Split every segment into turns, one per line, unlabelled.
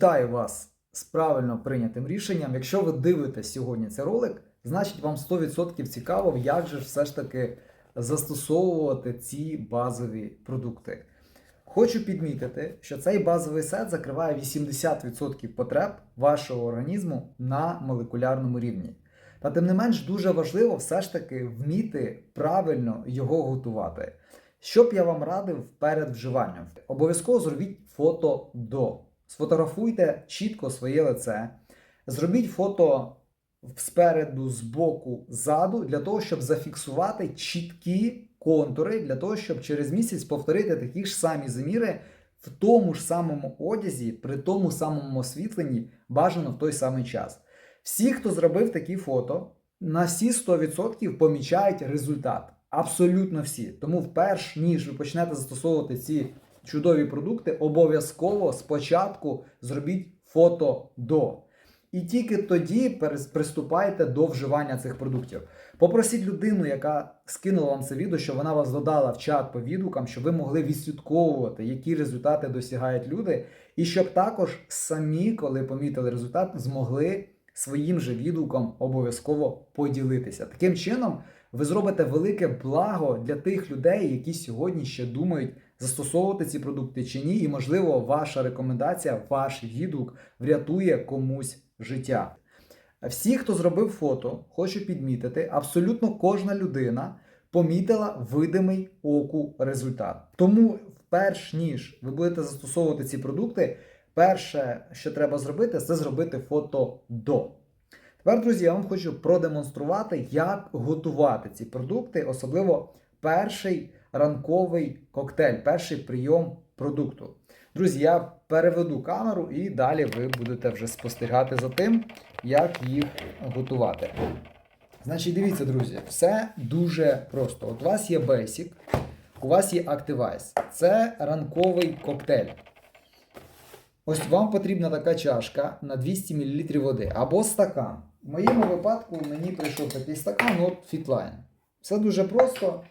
Вітаю вас з правильно прийнятим рішенням. Якщо ви дивитесь сьогодні цей ролик, значить вам 100% цікаво, як же все ж таки застосовувати ці базові продукти. Хочу підмітити, що цей базовий сет закриває 80% потреб вашого організму на молекулярному рівні. Та тим не менш дуже важливо все ж таки вміти правильно його готувати. Що б я вам радив перед вживанням? Обов'язково зробіть фото до. Сфотографуйте чітко своє лице, зробіть фото спереду, збоку, ззаду, для того, щоб зафіксувати чіткі контури, для того, щоб через місяць повторити такі ж самі заміри в тому ж самому одязі, при тому самому освітленні, бажано в той самий час. Всі, хто зробив такі фото, на всі 100% помічають результат. Абсолютно всі. Тому, вперш ніж ви почнете застосовувати ці чудові продукти, обов'язково спочатку зробіть фото до. І тільки тоді приступайте до вживання цих продуктів. Попросіть людину, яка скинула вам це відео, щоб вона вас додала в чат по відгукам, щоб ви могли відслідковувати, які результати досягають люди, і щоб також самі, коли помітили результат, змогли своїм же відгуком обов'язково поділитися. Таким чином, ви зробите велике благо для тих людей, які сьогодні ще думають застосовувати ці продукти чи ні, і можливо, ваша рекомендація, ваш відгук врятує комусь життя. Всі, хто зробив фото, хочу підмітити, абсолютно кожна людина помітила видимий оку результат. Тому, перш ніж ви будете застосовувати ці продукти, перше, що треба зробити, це зробити фото до. Тепер, друзі, я вам хочу продемонструвати, як готувати ці продукти, особливо перший ранковий коктейль, перший прийом продукту. Друзі, я переведу камеру і далі ви будете вже спостерігати за тим, як їх готувати. Значить, дивіться, друзі, все дуже просто. От у вас є Basic, у вас є Activize. Це ранковий коктейль. Ось вам потрібна така чашка на 200 мл води або стакан. В моєму випадку мені прийшов такий стакан от Fitline. Все дуже просто.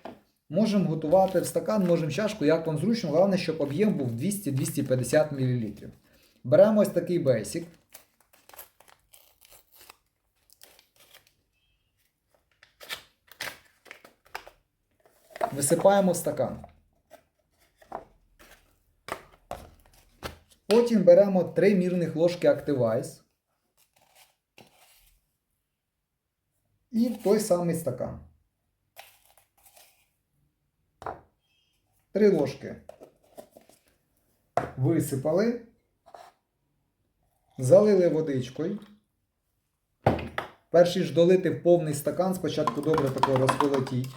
Можемо готувати в стакан, можемо чашку, як вам зручно. Головне, щоб об'єм був 200-250 мл. Беремо ось такий бейсик. Висипаємо в стакан. Потім беремо 3 мірних ложки Activize. І той самий стакан. 3 ложки. Висипали. Залили водичкою. Перший ж долити в повний стакан, спочатку добре тако розколотіть.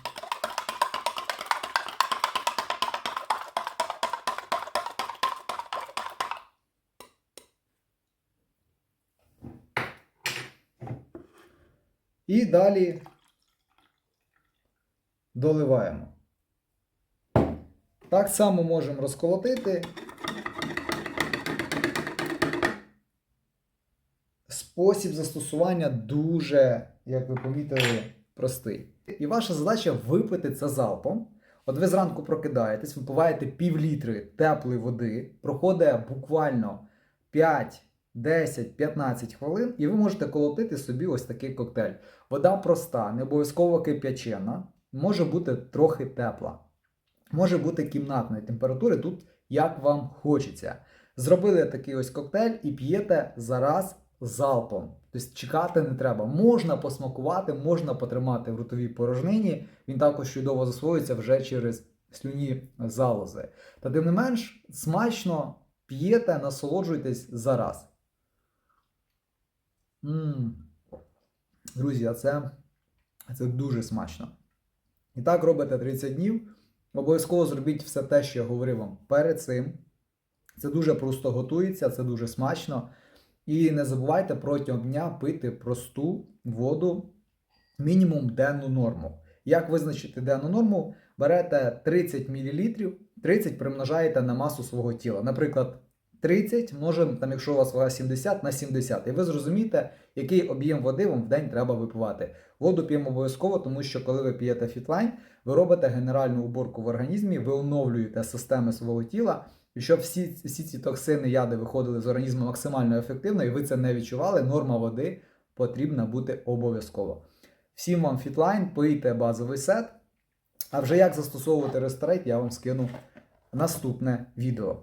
І далі доливаємо. Так само можемо розколотити. Спосіб застосування дуже, як ви помітили, простий. І ваша задача випити це залпом. От ви зранку прокидаєтесь, випиваєте пів літри теплої води, проходить буквально 5, 10, 15 хвилин, і ви можете колотити собі ось такий коктейль. Вода проста, не обов'язково кип'ячена, може бути трохи тепла. Може бути кімнатної температури, тут як вам хочеться. Зробили такий ось коктейль і п'єте зараз залпом. Тобто чекати не треба. Можна посмакувати, можна потримати в ротовій порожнині. Він також чудово засвоюється вже через слюні залози. Та тим не менш, смачно п'єте, насолоджуйтесь зараз. м Друзі, це, це дуже смачно. І так робите 30 днів. Обов'язково зробіть все те, що я говорив вам перед цим. Це дуже просто готується, це дуже смачно. І не забувайте протягом дня пити просту воду, мінімум денну норму. Як визначити денну норму? Берете 30 мл, 30 примножаєте на масу свого тіла. Наприклад, 30, може, там, якщо у вас вага 70 на 70. І ви зрозумієте, який об'єм води вам в день треба випивати. Воду п'ємо обов'язково, тому що коли ви п'єте фітлайн, ви робите генеральну уборку в організмі, ви оновлюєте системи свого тіла, і щоб всі, всі ці токсини, яди виходили з організму максимально ефективно, і ви це не відчували. Норма води потрібна бути обов'язково. Всім вам фітлайн, пийте базовий сет. А вже як застосовувати ресторейт, я вам скину наступне відео.